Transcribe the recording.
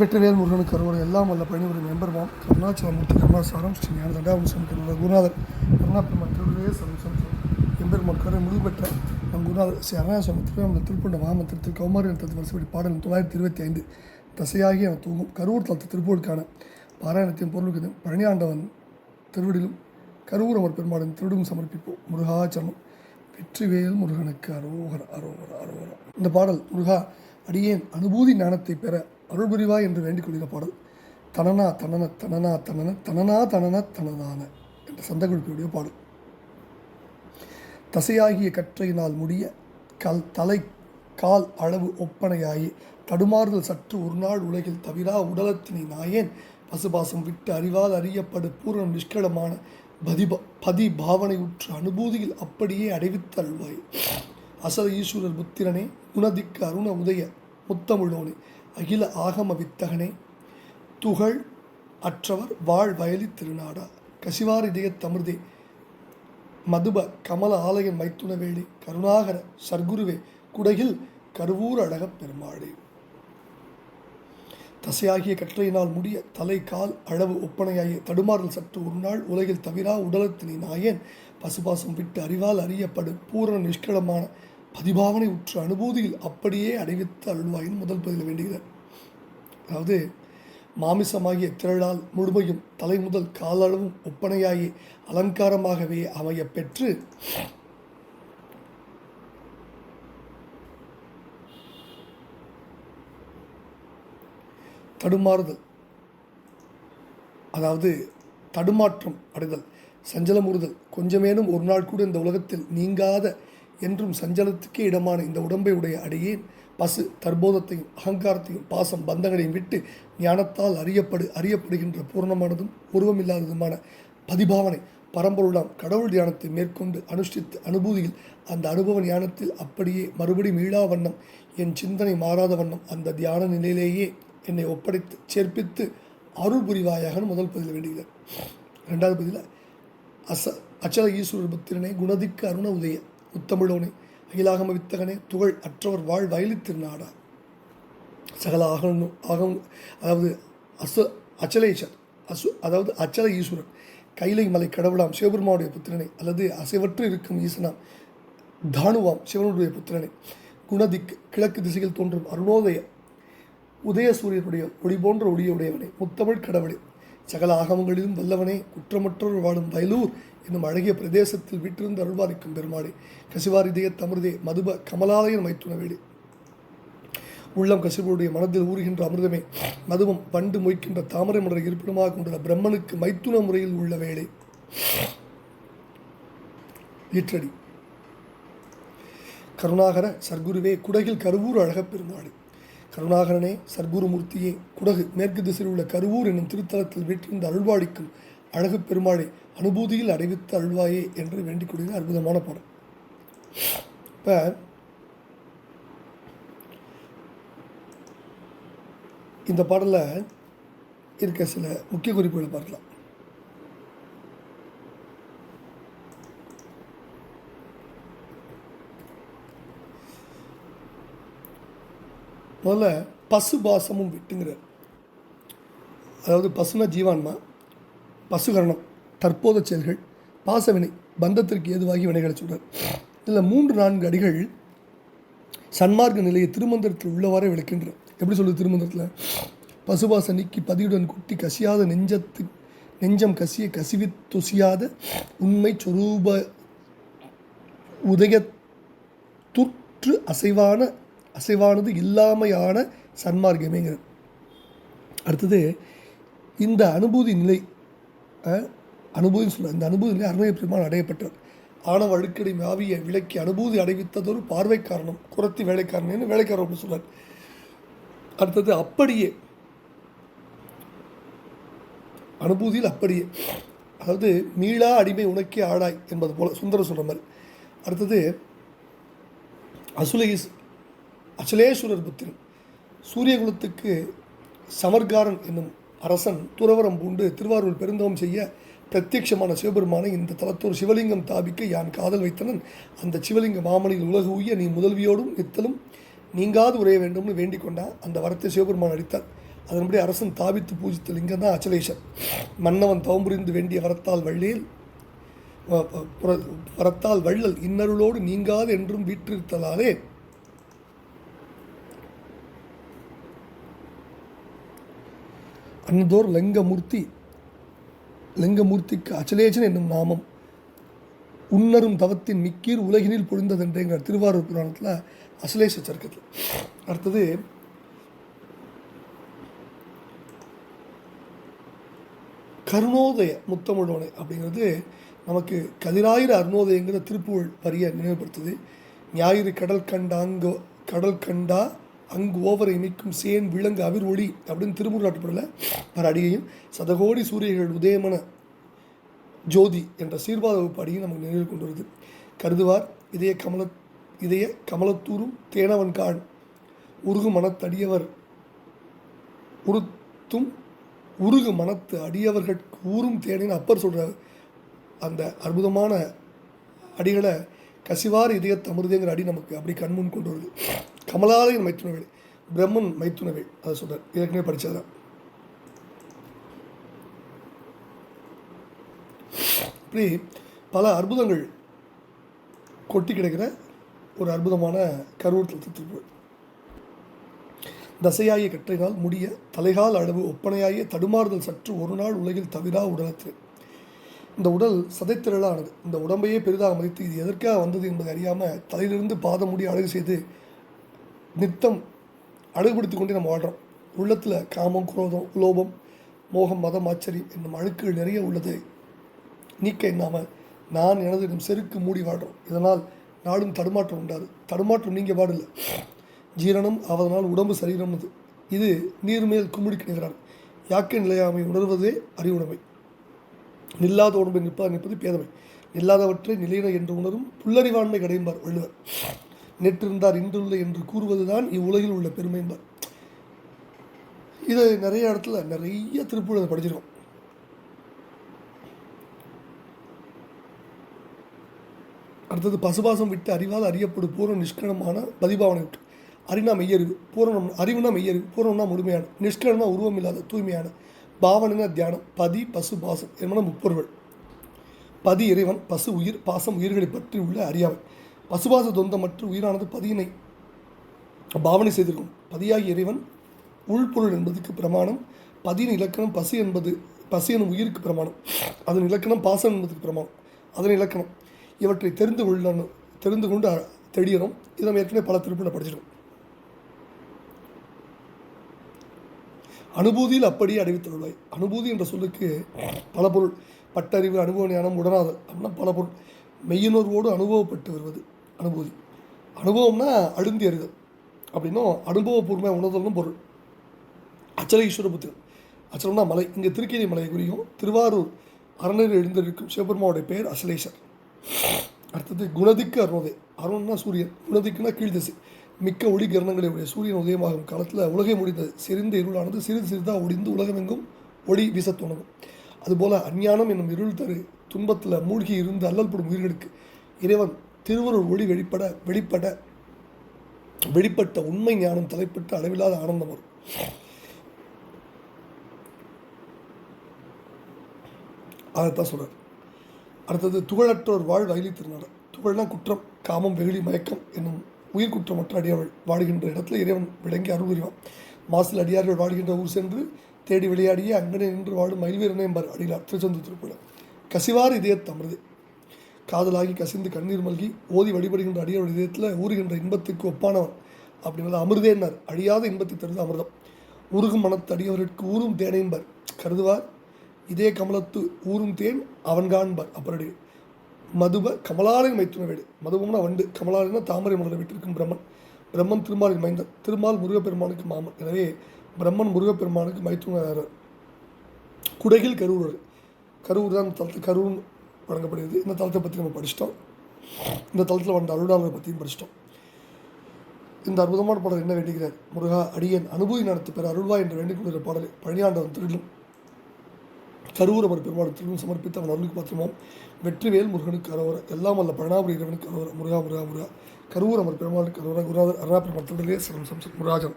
வெற்றிவேல் முருகனுக்கு அறுவடை எல்லாம் வல்ல பணிபுரி மெம்பர்மாம் கருணாச்சலமூர்த்தி கருணாசாரம் ஸ்ரீ ஞான தண்டாவம்சம் கருணா குருநாதர் கருணாப்பெருமான் திருவிழே சர்வசம் எம்பெருமான் கரை முழு பெற்ற நம் குருநாதர் ஸ்ரீ அருணாசலம் திருவண்ணாமலை திருப்பண்ட மாமத்திரத்தில் கௌமாரி தத்து வருஷப்படி பாடல் தொள்ளாயிரத்தி இருபத்தி ஐந்து தசையாகி அவன் தூங்கும். கரூர் தளத்து திருப்பூருக்கான பாராயணத்தின் பொருளுக்கு பழனியாண்டவன் திருவிடிலும் கரூரமர் பெருமாடன் திருடும் சமர்ப்பிப்போம். முருகாச்சரணம் வெற்றிவேல் முருகனுக்கு அரோகர அரோகர அரோகர. இந்த பாடல் முருகா அடியேன் அனுபூதி ஞானத்தை பெற அருள் புரிவாய் என்று வேண்டிக் கொள்கிற பாடல் தனனா தனன தனனா தனன தனனா தனன தனதான என்ற சந்தகுழுப்பியுடைய பாடல். தசையாகிய கற்றையினால் முடிய கல் தலை கால் அளவு ஒப்பனையாயி தடுமாறுதல் சற்று ஒரு நாள் உலகில் தவிரா உடலத்தினை நாயேன் பசுபாசம் விட்டு அறிவால் அறியப்படு பூரணம் நிஷ்கலமான பதிப பதி பாவனை உற்ற அனுபூதியில் அப்படியே அடைவித்து அருள்வாய். அசல ஈஸ்வரர் புத்திரனே குணதிக்கு அருண உதய முத்தமிழோனே அகில ஆகம வித்தகனே துகள் அற்றவர் வாழ் வயலி திருநாடா. கசிவார் இதய தமிழ்தே மதுப கமல ஆலயன் மைத்துணவேளி கருணாகர சர்க்குருவே குடகில் கருவூர் அழகப் பெருமாளே. தசையாகிய கற்றையினால் முடிய தலை கால் அளவு ஒப்பனையாகிய தடுமாறல் சற்று ஒரு நாள் உலகில் தவிரா உடலத்தினை நாயன் பசுபாசம் விட்டு அறிவால் அறியப்படும் பூரண நிஷ்கலமான பதிபாவனை உற்ற அனுபூதியில் அப்படியே அடைவித்து அருள்வாயின் முதல் பதில வேண்டுகிறார். அதாவது மாமிசமாகிய திரளால் முழுமையும் தலை முதல் காலளவும் ஒப்பனையாகி அலங்காரமாகவே அமைய பெற்று தடுமாறுதல் அதாவது தடுமாற்றம் அடைதல் சஞ்சலமுறுதல். கொஞ்சமேனும் ஒரு நாள் கூட இந்த உலகத்தில் நீங்காத என்றும் சஞ்சலத்துக்கே இடமான இந்த உடம்பை உடைய அடியேன். பசு தற்போதத்தையும் அகங்காரத்தையும் பாசம் பந்தங்களையும் விட்டு ஞானத்தால் அறியப்படு அறியப்படுகின்ற பூர்ணமானதும் உருவமில்லாததுமான பதிபாவனை பரம்பொருளாம் கடவுள் தியானத்தை மேற்கொண்டு அனுஷ்டித்து அனுபூதியில் அந்த அனுபவ ஞானத்தில் அப்படியே மறுபடி மீளா வண்ணம் என் சிந்தனை மாறாத வண்ணம் அந்த தியான நிலையிலேயே என்னை ஒப்படைத்து சேர்ப்பித்து அருள் புரிவாயாக முதல் பதில் வேண்டுகிறார். ரெண்டாவது பதில அச அச்சல ஈஸ்வரர் புத்திரனை குணதிக்கு அருண உதய உத்தமிழோனே அகிலாகம வித்தகனே துகள் அற்றவர் வாழ் வயலி திருநாடா. சகல ஆகணும் ஆகம் அதாவது அச அச்சலேஸ்வர் அசு அதாவது அச்சல ஈஸ்வரன் கைலை மலை கடவுளாம் சிவபெருமாவுடைய புத்திரனை அல்லது அசைவற்று இருக்கும் ஈசனாம் தானுவாம் சிவனுடைய புத்திரனை. குணதிக்கு கிழக்கு திசையில் தோன்றும் அருணோதய உதய சூரியனுடைய ஒளி போன்ற ஒளியுடையவனே முத்தமிழ் கடவுளே சகல ஆகமங்களிலும் வல்லவனே குற்றமற்றோர் வாழும் வயலூர் என்னும் அழகிய பிரதேசத்தில் விட்டிருந்து அருள்வாரிக்கும் பெருமாளே கசிவாரிதய தமிருதே மதுப கமலாலயன் மைத்துணவேடு உள்ளம் கசிவுடைய மனதில் ஊறுகின்ற அமிர்தமே மதுவம் பண்டு மொய்க்கின்ற தாமரை மலரை இருப்பிடமாக கொண்டுள்ள பிரம்மனுக்கு மைத்துன முறையில் உள்ள வேலை ஈற்றடி கருணாகர சர்க்குருவே குடகில் கருவூர் அழகப் பெருமாடு கருணாகரனே சர்க்குருமூர்த்தியே குடகு மேற்கு திசையில் உள்ள கருவூர் என்னும் திருத்தலத்தில் வீற்றிருந்த அருள்வாளிக்கும் அழகு பெருமாளை அனுபூதியில் அடைவித்து அருள்வாயே என்று வேண்டிக் கொள்கிற அற்புதமான பாடம் இப்போ இந்த பாடலில் இருக்க சில முக்கிய குறிப்புகளை பார்க்கலாம். முதல்ல பசு பாசமும் விட்டுங்கிறார். அதாவது பசுனா ஜீவான்மா பசுகரணம் தற்போத செயல்கள் பாசவினை பந்தத்திற்கு ஏதுவாகி வினைகளை சொல்கிறார் இதில் மூன்று நான்கு அடிகள் சன்மார்க்க நிலையை திருமந்திரத்தில் உள்ளவாறே விளக்கின்றார் எப்படி சொல்லுது திருமந்திரத்தில்? பசுபாச நீக்கி பதியுடன் குட்டி கசியாத நெஞ்சத்து நெஞ்சம் கசிய கசிவி தொசியாத உண்மை சொரூப உதய துற்று அசைவான அசைவானது இல்லாமையான சன்மார்க்கமேங்கிறது அடுத்தது இந்த அனுபூதி நிலை அனுபூதின்னு சொல்ல இந்த அனுபூதி நிலை அருமைய பெருமான் அடையப்பட்டார். ஆணவ அழுக்கடி மாவிய விளக்கி அனுபூதி அடைவித்ததொரு பார்வை காரணம் குரத்தி வேலைக்காரன் வேலைக்காரன் அப்படின்னு சொல்றார். அடுத்தது அப்படியே அனுபூதியில் அப்படியே அதாவது மீளா அடிமை உனக்கே ஆடாய் என்பது போல சுந்தர சொல்கிற மாதிரி. அடுத்தது அசுலேஸ் அச்சலேஸ்வரர் புத்திரன். சூரியகுலத்துக்கு சமர்காரன் என்னும் அரசன் துறவரம் பூண்டு திருவாரூர் பெருந்தவம் செய்ய பிரத்யட்சமான சிவபெருமானை இந்த தலத்தோர் சிவலிங்கம் தாபிக்க யான் காதல் வைத்தனன். அந்த சிவலிங்க மாமனில் உலகு உய்ய நீ முதல்வியோடும் நித்தலும் நீங்காது உரைய வேண்டும்னு வேண்டிக் கொண்டான் அந்த வரத்தை சிவபெருமான் அளித்தார் அதன்படி அரசன் தாபித்து பூஜித்த லிங்கம் தான் அச்சலேஷர் மன்னவன் தவம் புரிந்து வேண்டிய வரத்தால் வள்ளியில் வரத்தால் வள்ளல் இன்னருளோடு நீங்காது என்றும் வீற்றிருத்தலாலே அன்னதோர் லிங்கமூர்த்தி லிங்கமூர்த்திக்கு அச்சலேசன் என்னும் நாமம். உன்னரும் தவத்தின் மிக்கீர் உலகினில் பொழிந்ததென்றேங்கிற திருவாரூர் புராணத்தில் அசலேஷ சர்க்கத்தில். அடுத்தது கருணோதய முத்தமிழோனை அப்படிங்கிறது நமக்கு கதிராயிர அருணோதயங்கிற திருப்புகழ் வரியை நினைவுபடுத்துது. ஞாயிறு கடல் கண்டாங்கோ கடல் கண்டா அங்கு ஓவரை இமைக்கும் சேன் விலங்கு அவிர் ஒளி அப்படின்னு திருமுருகாட்டுப்படல வர அடியையும் சதகோடி சூரியர்கள் உதயமன ஜோதி என்ற சீர்வாத வகுப்பு அடியும் நமக்கு நினைவில் கொண்டு வருது. கருதுவார் இதய கமல இதய கமலத்தூரும் தேனவன் கான் உருகு மனத்தடியவர் உருத்தும் உருகு மனத்து அடியவர்கள் ஊரும் தேனின்னு அப்பர் சொல்கிறார் அந்த அற்புதமான அடிகளை கசிவார் இதய அமிர்தங்கிற அடி நமக்கு அப்படி கண்முன் கொண்டு வருது. கமலாலயன் மைத்துணவே பிரம்மன் மைத்துணவே அதை சொல்கிறார் ஏற்கனவே படித்ததான் இப்படி பல அற்புதங்கள் கொட்டி கிடக்கிற ஒரு அற்புதமான கரூர் திருப்புகள் தசையாகிய கற்றையினால் முடிய தலைகால் அளவு ஒப்பனையாகிய தடுமாறுதல் சற்று ஒரு நாள் உலகில் தவிரா உடலத்து இந்த உடல் சதைத்திரளானது. இந்த உடம்பையே பெரிதாக மதித்து இது எதற்காக வந்தது என்பதை அறியாமல் தலையிலிருந்து பாதம் முடி அழகு செய்து நித்தம் அழகுபடுத்தி கொண்டே நம்ம வாழ்கிறோம் உள்ளத்தில் காமம் குரோதம் லோபம் மோகம் மதம் ஆச்சரியம் என்னும் அழுக்குகள் நிறைய உள்ளது. நீக்க எண்ணாமல் நான் எனது என்னும் செருக்கு மூடி வாழ்கிறோம் இதனால் நாடும் தடுமாற்றம் உண்டாது. தடுமாற்றம் நீங்க பாடில்லை ஜீரணம் அவதனால் உடம்பு சரீரம்னது இது நீர்மேல் கும்பிடி கிணகிறார் யாக்க நிலையாமை உணர்வதே அறிவுடைமை. நில்லாத உடம்பை நிற்பது நிற்பது பேதமை. நில்லாதவற்றை நிலையின என்று உணரும் புல்லறிவாண்மை கடையும்பார் வள்ளுவர். நேற்றிருந்தார் இன்றுள்ள என்று கூறுவதுதான் இவ்வுலகில் உள்ள பெருமை என்பார் இதை நிறைய இடத்துல நிறைய திருப்பூர் படிச்சிருக்கோம். அடுத்தது பசுபாசம் விட்டு அறிவால் அறியப்படும் பூர்ண நிஷ்கரணமான பதிபாவனை விட்டு. அறினா மெய்யறிவு பூரணம் அறிவுனா மெய்யறிவு பூரணம்னா முழுமையான நிஷ்கரணம்னா உருவம் இல்லாத தூய்மையான பாவனைனா தியானம் பதி பசு பாசம் என்பன முப்பொருள் பதி இறைவன் பசு உயிர் பாசம் உயிர்களை பற்றி உள்ள அறியாமை. பசுபாச தொந்தமற்று உயிரானது பதியினை பாவனை செய்திருக்கும். பதியாகி இறைவன் உள்பொருள் என்பதுக்கு பிரமாணம் பதியின் இலக்கணம் பசி என்பது பசி எனும் உயிருக்கு பிரமாணம் அதன் இலக்கணம் பாசம் என்பதுக்கு பிரமாணம் அதன் இலக்கணம் இவற்றை தெரிந்து கொள்ளணும் தெரிந்து கொண்டு தெரியணும் தெளியணும். இதை நம்ம ஏற்கனவே பல திருப்பில் படிச்சிருக்கோம். அனுபூதியில் அப்படியே அறிவித்துள்ளாய் அனுபூதி என்ற சொல்லுக்கு பல பொருள். பட்டறிவு அனுபவ ஞானம் உடனாதல் அப்படின்னா பல பொருள். மெய்யுணர்வோடு அனுபவப்பட்டு வருவது. அனுபூதி அனுபவம்னா அழுந்தி அறிதல் அப்படின்னும் அனுபவபூர்வமாக உணர்தல்னு பொருள். அச்சல ஈஸ்வர புத்திரன். அச்சலம்னா மலை. இங்கே திருக்கேணி மலையை குறியும் திருவாரூர் அரணர் எழுந்திருக்கும் சிவபெருமாவுடைய பெயர் அசலேஷர் அடுத்தது குணதிக்கு அருணோதய அருண்னா சூரியன். குணதிக்குனா கீழ்திசை மிக்க ஒளி கிரணங்களை உடைய சூரியன் உதயமாகும் காலத்தில் உலகை முடிந்தது செறிந்த இருளானது சிறிது சிறிதாக ஒடிந்து உலகமெங்கும் ஒளி வீசத் தொடங்கும். அதுபோல் அஞ்ஞானம் என்னும் இருள் தரு துன்பத்தில் மூழ்கி இருந்து அல்லல்படும் உயிர்களுக்கு இறைவன் திருவருள் ஒளி வெளிப்பட வெளிப்பட வெளிப்பட்ட உண்மை ஞானம் தலைப்பட்டு அளவில்லாத ஆனந்தம் வரும். அதைத்தான் சொல்கிறார் அடுத்தது துகளற்றோர் வாழ் வயலி திருநாடர் துகள்னா குற்றம் காமம் வெகுளி மயக்கம் என்னும் உயிர் குற்றமற்ற அடியார்கள் வாடுகின்ற இடத்துல இறைவன் விளங்கி அருள் புரிவான். மாசில் அடியார்கள் வாடுகின்ற ஊர் சென்று தேடி விளையாடிய அங்கனே நின்று வாழும் மயில்வீரனே என்பார் அடியிலார் திருச்செந்தூர் திருப்புல கசிவார் இதய தமருது. காதலாகி கசிந்து கண்ணீர் மல்கி ஓதி வழிபடுகின்ற அடியோட இதயத்தில் ஊறுகின்ற இன்பத்துக்கு ஒப்பானவன். அப்படிங்கிறது அமிர்தேன்னார் அழியாத இன்பத்தை தருது அமிர்தம். உருகும் மனத்து அடியவர்களுக்கு ஊரும் தேனையும்பர் கருதுவார். இதே கமலத்து ஊரும் தேன் அவன் காண்பார். அப்பரடி மதுப கமலாலயம் மைத்துன வீடு. மதுபம்னா வண்டு. கமலாலயம்னா தாமரை மலரை விட்டிருக்கும் பிரம்மன். பிரம்மன் திருமாலின் மைந்தன். திருமால் முருகப்பெருமானுக்கு மாமன். எனவே பிரம்மன் முருகப்பெருமானுக்கு மைத்துனர் குடகில் கரூர். கரூர் தான் தளத்து கரூர் வழங்கப்படுகிறது. இந்த தளத்தை பற்றி நம்ம படிச்சிட்டோம். இந்த தளத்தில் வந்த அருளாளரை பற்றியும் படிச்சிட்டோம். இந்த அற்புதமான பாடல் என்ன வேண்டுகிறார்? முருகா அடியன் அனுபவி நடத்து பெற அருள்வா என்று வேண்டிக் கொண்டிருந்த பாடலை பழனியாண்டவன் திருடும். கரூர் பெருமாள் திருவும் சமர்ப்பித்து அவன் அருளுக்கு பாத்திரமாம். வெற்றிவேல் முருகனுக்கு அரோர எல்லாம் வல்ல பழனாபுரி இறைவனுக்கு அரோர. முருகா முருகா முருகா. கருவூரமர் அமர் பெருமாளுக்கு அரோர. குருநாதர் அருணா பெருமாள் திருடலே சரம் சம்சம் முராஜன்